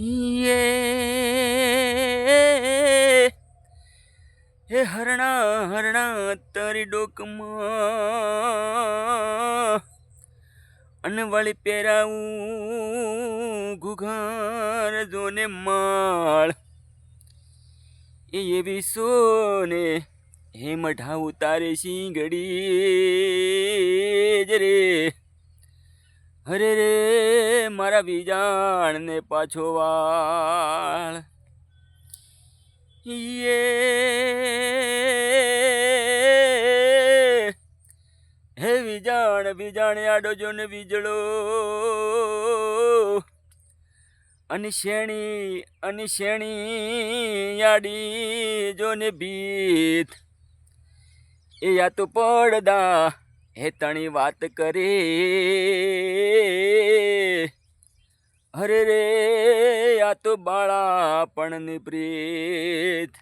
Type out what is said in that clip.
ઈએ. હે હરણા હરણા, તારી ડોકમાં અને વળી પહેરાવું ઘુઘાર જોને માળ. એ એવી સોને હે મઢાવું તારે શીંગડી જ રે. હરે મારા બીજાણને પાછો વાળ. યે હે વિજાણ વિજાણે આડો જો ને વીજળો. અને શેણી અને શેણી આડી જો ને ભીત. એ યા તો પડદા, હે તણી વાત કરે. અરે રે આ તો બાળાપણની પણ પ્રીત.